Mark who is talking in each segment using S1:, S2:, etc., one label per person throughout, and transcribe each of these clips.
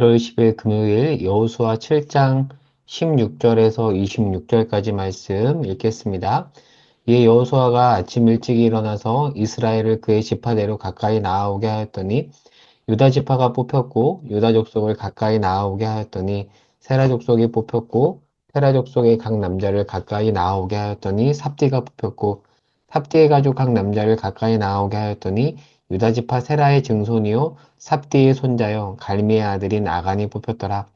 S1: 1월 10일 금요일 여호수아 7장 16절에서 26절까지 말씀 읽겠습니다. 이에 여호수아가 아침 일찍 일어나서 이스라엘을 그의 지파대로 가까이 나아오게 하였더니 유다 지파가 뽑혔고 유다 족속을 가까이 나아오게 하였더니 세라 족속이 뽑혔고 세라 족속의 각 남자를 가까이 나아오게 하였더니 삽디가 뽑혔고 삽디의 가족 각 남자를 가까이 나아오게 하였더니 유다 지파 세라의 증손이요 삽디의 손자요 갈미의 아들인 아간이 뽑혔더라.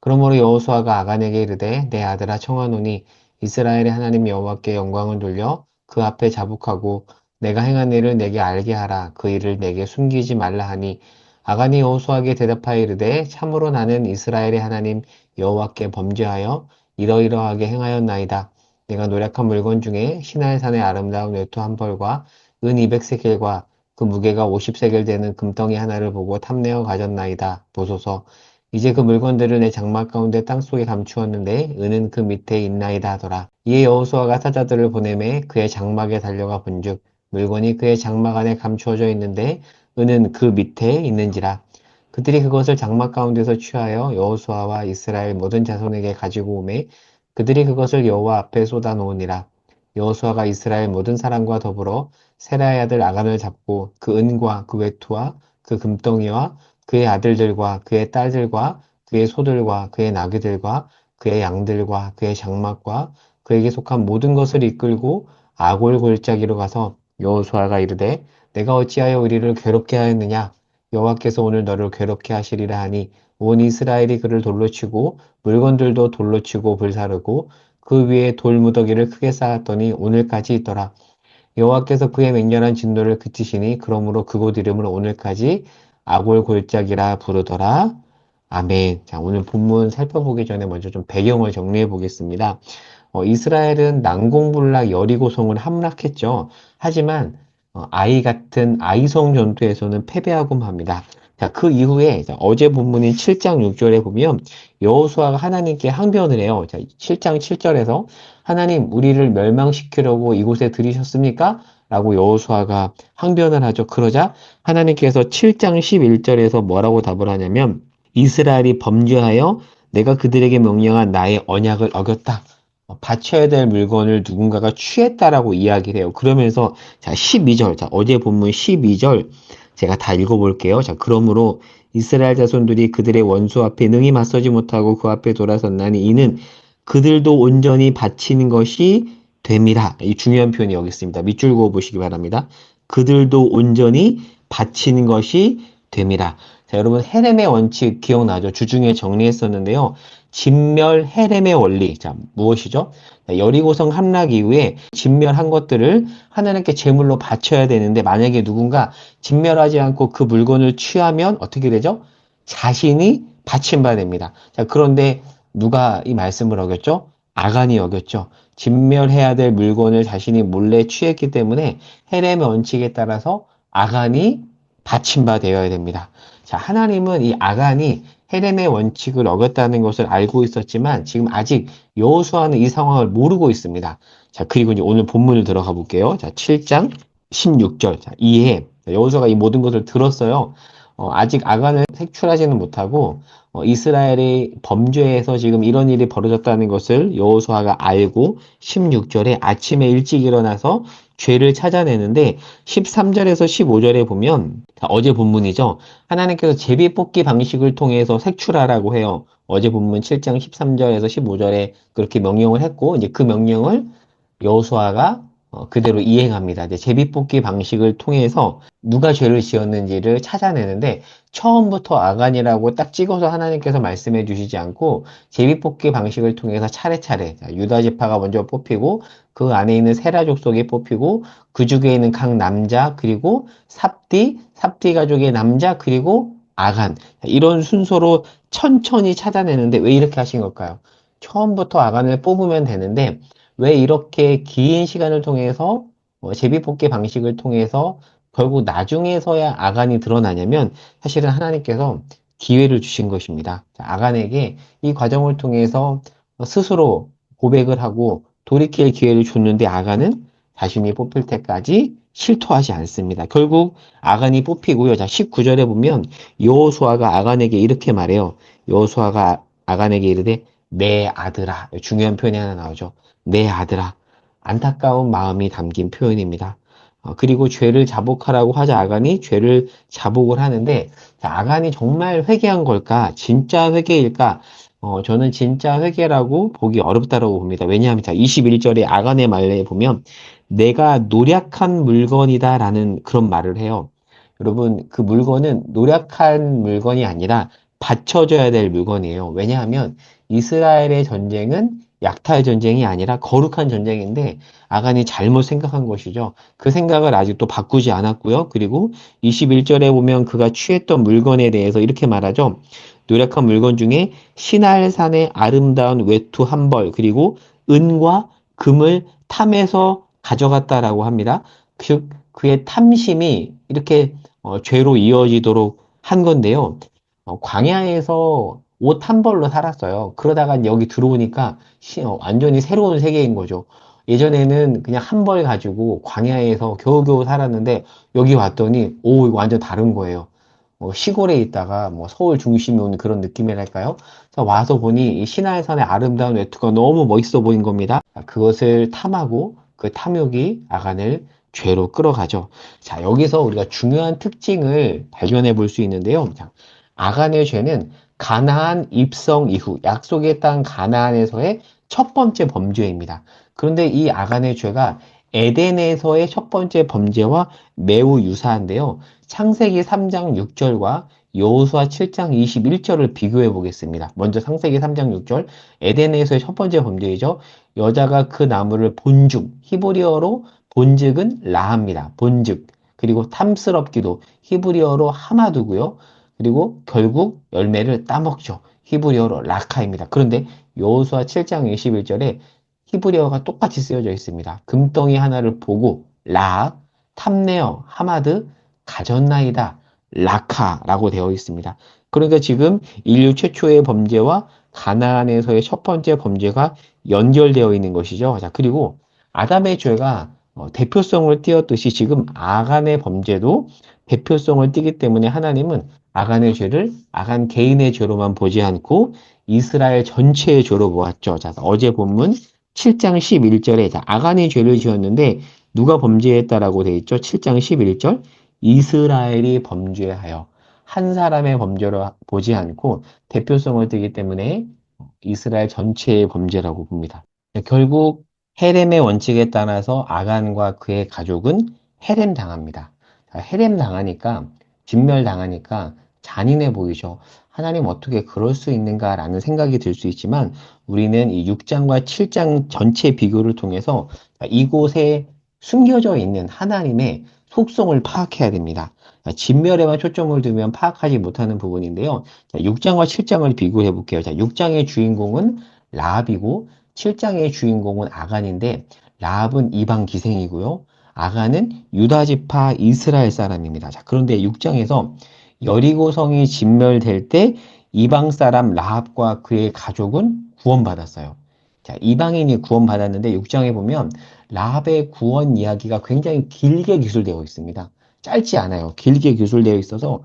S1: 그러므로 여호수아가 아간에게 이르되 내 아들아 청하노니 이스라엘의 하나님 여호와께 영광을 돌려 그 앞에 자복하고 내가 행한 일을 내게 알게 하라 그 일을 내게 숨기지 말라 하니 아간이 여호수아에게 대답하여 이르되 참으로 나는 이스라엘의 하나님 여호와께 범죄하여 이러이러하게 행하였나이다. 내가 노력한 물건 중에 시나이산의 아름다운 외투 한 벌과 은 200세겔과 그 무게가 50세겔 되는 금덩이 하나를 보고 탐내어 가졌나이다. 보소서. 이제 그 물건들을 내 장막 가운데 땅속에 감추었는데 은은 그 밑에 있나이다 하더라. 이에 여호수아가 사자들을 보내매 그의 장막에 달려가 본즉 물건이 그의 장막 안에 감추어져 있는데 은은 그 밑에 있는지라. 그들이 그것을 장막 가운데서 취하여 여호수아와 이스라엘 모든 자손에게 가지고 오매 그들이 그것을 여호와 앞에 쏟아 놓으니라. 여호수아가 이스라엘 모든 사람과 더불어 세라의 아들 아간을 잡고 그 은과 그 외투와 그 금덩이와 그의 아들들과 그의 딸들과 그의 소들과 그의 나귀들과 그의 양들과 그의 장막과 그에게 속한 모든 것을 이끌고 아골 골짜기로 가서 여호수아가 이르되 내가 어찌하여 우리를 괴롭게 하였느냐? 여호와께서 오늘 너를 괴롭게 하시리라 하니 온 이스라엘이 그를 돌로 치고 물건들도 돌로 치고 불사르고 그 위에 돌무더기를 크게 쌓았더니 오늘까지 있더라. 여호와께서 그의 맹렬한 진노를 그치시니 그러므로 그곳 이름을 오늘까지 아골 골짜기라 부르더라. 아멘. 자, 오늘 본문 살펴보기 전에 먼저 좀 배경을 정리해 보겠습니다. 어, 이스라엘은 난공불락 여리고성을 함락했죠. 하지만 어, 아이 같은 아이성 전투에서는 패배하고 맙니다. 자, 그 이후에 어제 본문인 7장 6절에 보면 여호수아가 하나님께 항변을 해요. 자, 7장 7절에서 하나님 우리를 멸망시키려고 이곳에 들이셨습니까? 라고 여호수아가 항변을 하죠. 그러자 하나님께서 7장 11절에서 뭐라고 답을 하냐면 이스라엘이 범죄하여 내가 그들에게 명령한 나의 언약을 어겼다. 바쳐야 될 물건을 누군가가 취했다라고 이야기를 해요. 그러면서 자 12절, 자 어제 본문 12절 제가 다 읽어볼게요. 자 그러므로 이스라엘 자손들이 그들의 원수 앞에 능히 맞서지 못하고 그 앞에 돌아섰나니 이는 그들도 온전히 바치는 것이 됩니다. 이 중요한 표현이 여기 있습니다. 밑줄 그어 보시기 바랍니다. 그들도 온전히 바치는 것이 됩니다. 자, 여러분 헤렘의 원칙 기억나죠? 주중에 정리했었는데요. 진멸 헤렘의 원리. 자, 무엇이죠? 여리고성 함락 이후에 진멸한 것들을 하나님께 제물로 바쳐야 되는데 만약에 누군가 진멸하지 않고 그 물건을 취하면 어떻게 되죠? 자신이 바친 바 됩니다. 자, 그런데 누가 이 말씀을 어겼죠? 아간이 어겼죠. 진멸해야 될 물건을 자신이 몰래 취했기 때문에 헤렘의 원칙에 따라서 아간이 바친 바 되어야 됩니다. 자, 하나님은 이 아간이 헤렘의 원칙을 어겼다는 것을 알고 있었지만 지금 아직 여호수아는 이 상황을 모르고 있습니다. 자, 그리고 이제 오늘 본문을 들어가 볼게요. 자, 7장 16절. 자, 이해. 여호수아가 이 모든 것을 들었어요. 어, 아직 아간을 색출하지는 못하고 어, 이스라엘의 범죄에서 지금 이런 일이 벌어졌다는 것을 여호수아가 알고 16절에 아침에 일찍 일어나서 죄를 찾아내는데 13절에서 15절에 보면 어제 본문이죠. 하나님께서 제비 뽑기 방식을 통해서 색출하라고 해요. 어제 본문 7장 13절에서 15절에 그렇게 명령을 했고 이제 그 명령을 여호수아가 어, 그대로 이행합니다. 이제 제비뽑기 방식을 통해서 누가 죄를 지었는지를 찾아내는데 처음부터 아간이라고 딱 찍어서 하나님께서 말씀해 주시지 않고 제비뽑기 방식을 통해서 차례차례 유다 지파가 먼저 뽑히고 그 안에 있는 세라 족속이 뽑히고 그 중에 있는 각 남자 그리고 삽디 삽디 가족의 남자 그리고 아간 이런 순서로 천천히 찾아내는데 왜 이렇게 하신 걸까요? 처음부터 아간을 뽑으면 되는데 왜 이렇게 긴 시간을 통해서 어, 제비뽑기 방식을 통해서 결국 나중에서야 아간이 드러나냐면 사실은 하나님께서 기회를 주신 것입니다. 아간에게 이 과정을 통해서 스스로 고백을 하고 돌이킬 기회를 줬는데 아간은 자신이 뽑힐 때까지 실토하지 않습니다. 결국 아간이 뽑히고요. 자, 19절에 보면 여호수아가 아간에게 이렇게 말해요. 여호수아가 아간에게 이르되 내 아들아. 중요한 표현이 하나 나오죠. 내 아들아. 안타까운 마음이 담긴 표현입니다. 어, 그리고 죄를 자복하라고 하자 아간이 죄를 자복을 하는데 자, 아간이 정말 회개한 걸까? 진짜 회개일까? 어, 저는 진짜 회개라고 보기 어렵다고 봅니다. 왜냐하면 자, 21절에 아간의 말에 보면 내가 노력한 물건이다라는 그런 말을 해요. 여러분, 그 물건은 노력한 물건이 아니라 받쳐줘야 될 물건이에요. 왜냐하면 이스라엘의 전쟁은 약탈 전쟁이 아니라 거룩한 전쟁인데 아간이 잘못 생각한 것이죠. 그 생각을 아직도 바꾸지 않았고요. 그리고 21절에 보면 그가 취했던 물건에 대해서 이렇게 말하죠. 노력한 물건 중에 신할산의 아름다운 외투 한 벌, 그리고 은과 금을 탐해서 가져갔다라고 합니다. 즉, 그의 탐심이 이렇게 어, 죄로 이어지도록 한 건데요. 어, 광야에서 옷 한 벌로 살았어요. 그러다가 여기 들어오니까 시- 어, 완전히 새로운 세계인 거죠. 예전에는 그냥 한 벌 가지고 광야에서 겨우겨우 살았는데 여기 왔더니 오, 완전 다른 거예요. 뭐 시골에 있다가 뭐 서울 중심에 오는 그런 느낌이랄까요? 자, 와서 보니 이 신화산의 아름다운 외투가 너무 멋있어 보인 겁니다. 자, 그것을 탐하고 그 탐욕이 아간을 죄로 끌어가죠. 자, 여기서 우리가 중요한 특징을 발견해 볼 수 있는데요. 자, 아간의 죄는 가나안 입성 이후 약속의 땅 가나안에서의 첫 번째 범죄입니다. 그런데 이 아간의 죄가 에덴에서의 첫 번째 범죄와 매우 유사한데요. 창세기 3장 6절과 여호수아 7장 21절을 비교해 보겠습니다. 먼저 창세기 3장 6절 에덴에서의 첫 번째 범죄이죠. 여자가 그 나무를 본죽 히브리어로 본즉은 라합니다. 본즉 그리고 탐스럽기도 히브리어로 하마두고요. 그리고 결국 열매를 따먹죠. 히브리어로 라카입니다. 그런데 여호수아 7장 21절에 히브리어가 똑같이 쓰여져 있습니다. 금덩이 하나를 보고 라, 탐내어, 하마드, 가졌나이다, 라카라고 되어 있습니다. 그러니까 지금 인류 최초의 범죄와 가나안에서의 첫 번째 범죄가 연결되어 있는 것이죠. 자, 그리고 아담의 죄가 어, 대표성을 띄었듯이 지금 아간의 범죄도 대표성을 띠기 때문에 하나님은 아간의 죄를 아간 개인의 죄로만 보지 않고 이스라엘 전체의 죄로 보았죠. 자, 어제 본문 7장 11절에 자, 아간이 죄를 지었는데 누가 범죄했다라고 되어 있죠? 7장 11절 이스라엘이 범죄하여 한 사람의 범죄로 보지 않고 대표성을 띠기 때문에 이스라엘 전체의 범죄라고 봅니다. 결국 헤렘의 원칙에 따라서 아간과 그의 가족은 헤렘 당합니다. 헤렘 당하니까 진멸 당하니까 잔인해 보이죠. 하나님 어떻게 그럴 수 있는가라는 생각이 들 수 있지만 우리는 이 6장과 7장 전체 비교를 통해서 이곳에 숨겨져 있는 하나님의 속성을 파악해야 됩니다. 진멸에만 초점을 두면 파악하지 못하는 부분인데요. 6장과 7장을 비교해 볼게요. 6장의 주인공은 라합이고 7장의 주인공은 아간인데 라합은 이방 기생이고요. 아간은 유다 지파 이스라엘 사람입니다. 자, 그런데 6장에서 여리고성이 진멸될 때 이방 사람 라합과 그의 가족은 구원받았어요. 자, 이방인이 구원받았는데 6장에 보면 라합의 구원 이야기가 굉장히 길게 기술되어 있습니다. 짧지 않아요. 길게 기술되어 있어서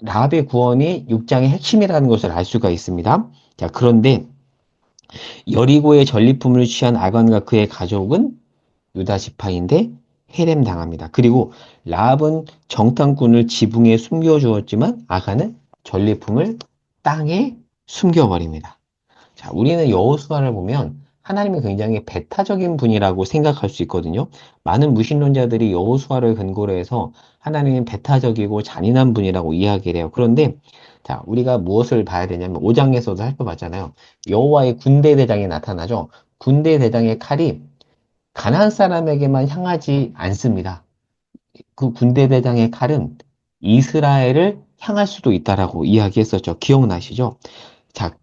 S1: 라합의 구원이 6장의 핵심이라는 것을 알 수가 있습니다. 자, 그런데 여리고의 전리품을 취한 아간과 그의 가족은 유다 지파인데 해렘 당합니다. 그리고 라합은 정탐꾼을 지붕에 숨겨 주었지만 아간은 전리품을 땅에 숨겨버립니다. 자, 우리는 여호수아를 보면 하나님이 굉장히 배타적인 분이라고 생각할 수 있거든요. 많은 무신론자들이 여호수아를 근거로 해서 하나님은 배타적이고 잔인한 분이라고 이야기를 해요. 그런데 자, 우리가 무엇을 봐야 되냐면 5장에서도 살펴봤잖아요. 여호와의 군대 대장이 나타나죠. 군대 대장의 칼이 가나안 사람에게만 향하지 않습니다. 그 군대 대장의 칼은 이스라엘을 향할 수도 있다라고 이야기했었죠. 기억나시죠? 자,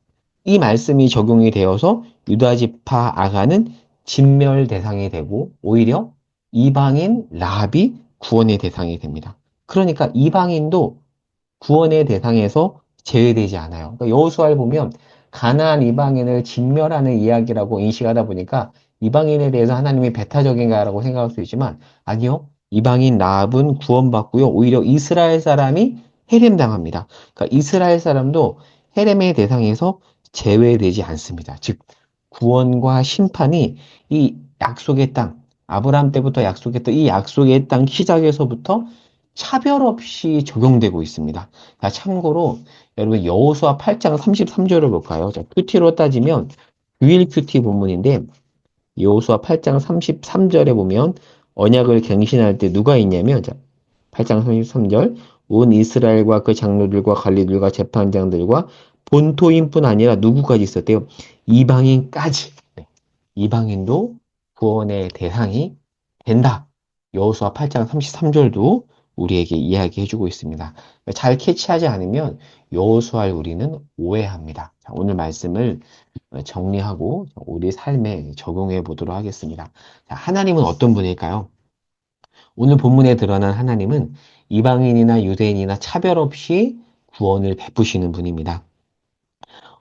S1: 이 말씀이 적용이 되어서 유다 지파 아가는 진멸 대상이 되고 오히려 이방인 라합이 구원의 대상이 됩니다. 그러니까 이방인도 구원의 대상에서 제외되지 않아요. 그러니까 여호수아를 보면 가나안 이방인을 진멸하는 이야기라고 인식하다 보니까 이방인에 대해서 하나님이 배타적인가라고 생각할 수 있지만 아니요. 이방인 라합은 구원받고요. 오히려 이스라엘 사람이 해림당합니다. 그러니까 이스라엘 사람도 해림의 대상에서 제외되지 않습니다. 즉 구원과 심판이 이 약속의 땅, 아브라함 때부터 약속했던 이 약속의 땅 시작에서부터 차별 없이 적용되고 있습니다. 자, 참고로 여러분 여호수아 8장 33절을 볼까요? 자, 큐티로 따지면 유일 큐티 본문인데 여호수아 8장 33절에 보면 언약을 갱신할 때 누가 있냐면 자, 8장 33절 온 이스라엘과 그 장로들과 관리들과 재판장들과 본토인뿐 아니라 누구까지 있었대요? 이방인까지. 네. 이방인도 구원의 대상이 된다. 여호수아 8장 33절도 우리에게 이야기해주고 있습니다. 잘 캐치하지 않으면 여호수아를 우리는 오해합니다. 자, 오늘 말씀을 정리하고 우리 삶에 적용해 보도록 하겠습니다. 자, 하나님은 어떤 분일까요? 오늘 본문에 드러난 하나님은 이방인이나 유대인이나 차별 없이 구원을 베푸시는 분입니다.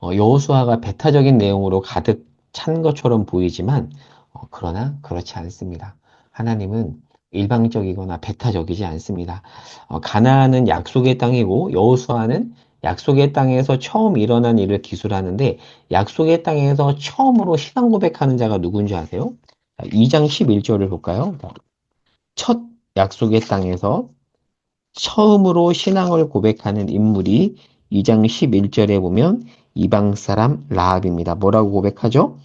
S1: 어, 여호수아가 배타적인 내용으로 가득 찬 것처럼 보이지만 어, 그러나 그렇지 않습니다. 하나님은 일방적이거나 배타적이지 않습니다. 어, 가나안은 약속의 땅이고 여호수아는 약속의 땅에서 처음 일어난 일을 기술하는데 약속의 땅에서 처음으로 신앙 고백하는 자가 누군지 아세요? 2장 11절을 볼까요? 첫 약속의 땅에서 처음으로 신앙을 고백하는 인물이 2장 11절에 보면 이방 사람 라합입니다. 뭐라고 고백하죠?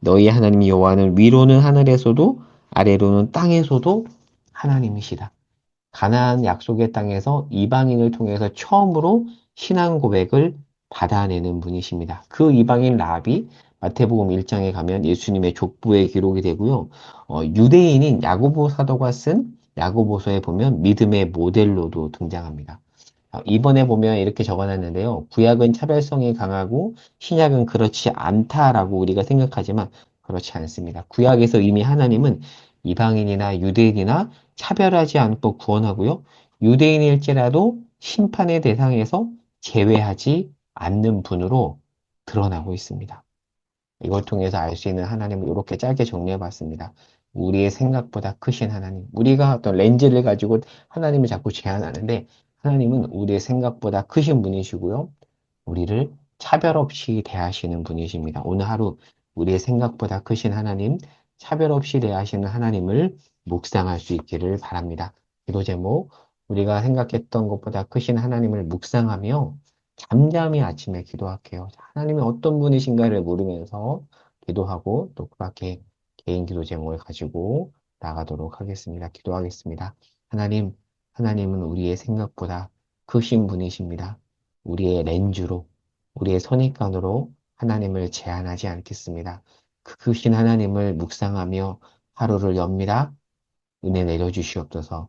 S1: 너희 하나님 여호와는 위로는 하늘에서도 아래로는 땅에서도 하나님이시다. 가나안 약속의 땅에서 이방인을 통해서 처음으로 신앙 고백을 받아내는 분이십니다. 그 이방인 라합이 마태복음 1장에 가면 예수님의 족부에 기록이 되고요. 어, 유대인인 야고보 사도가 쓴 야고보서에 보면 믿음의 모델로도 등장합니다. 어, 이번에 보면 이렇게 적어놨는데요. 구약은 차별성이 강하고 신약은 그렇지 않다라고 우리가 생각하지만 그렇지 않습니다. 구약에서 이미 하나님은 이방인이나 유대인이나 차별하지 않고 구원하고요. 유대인일지라도 심판의 대상에서 제외하지 않는 분으로 드러나고 있습니다. 이걸 통해서 알 수 있는 하나님을 이렇게 짧게 정리해 봤습니다. 우리의 생각보다 크신 하나님. 우리가 어떤 렌즈를 가지고 하나님을 자꾸 제한하는데 하나님은 우리의 생각보다 크신 분이시고요. 우리를 차별 없이 대하시는 분이십니다. 오늘 하루 우리의 생각보다 크신 하나님, 차별 없이 대하시는 하나님을 묵상할 수 있기를 바랍니다. 기도 제목, 우리가 생각했던 것보다 크신 하나님을 묵상하며 잠잠히 아침에 기도할게요. 하나님이 어떤 분이신가를 모르면서 기도하고 또 그 밖에 개인 기도 제목을 가지고 나가도록 하겠습니다. 기도하겠습니다. 하나님, 하나님은 우리의 생각보다 크신 분이십니다. 우리의 렌즈로, 우리의 선입관으로 하나님을 제한하지 않겠습니다. 그 크신 하나님을 묵상하며 하루를 엽니다. 은혜 내려주시옵소서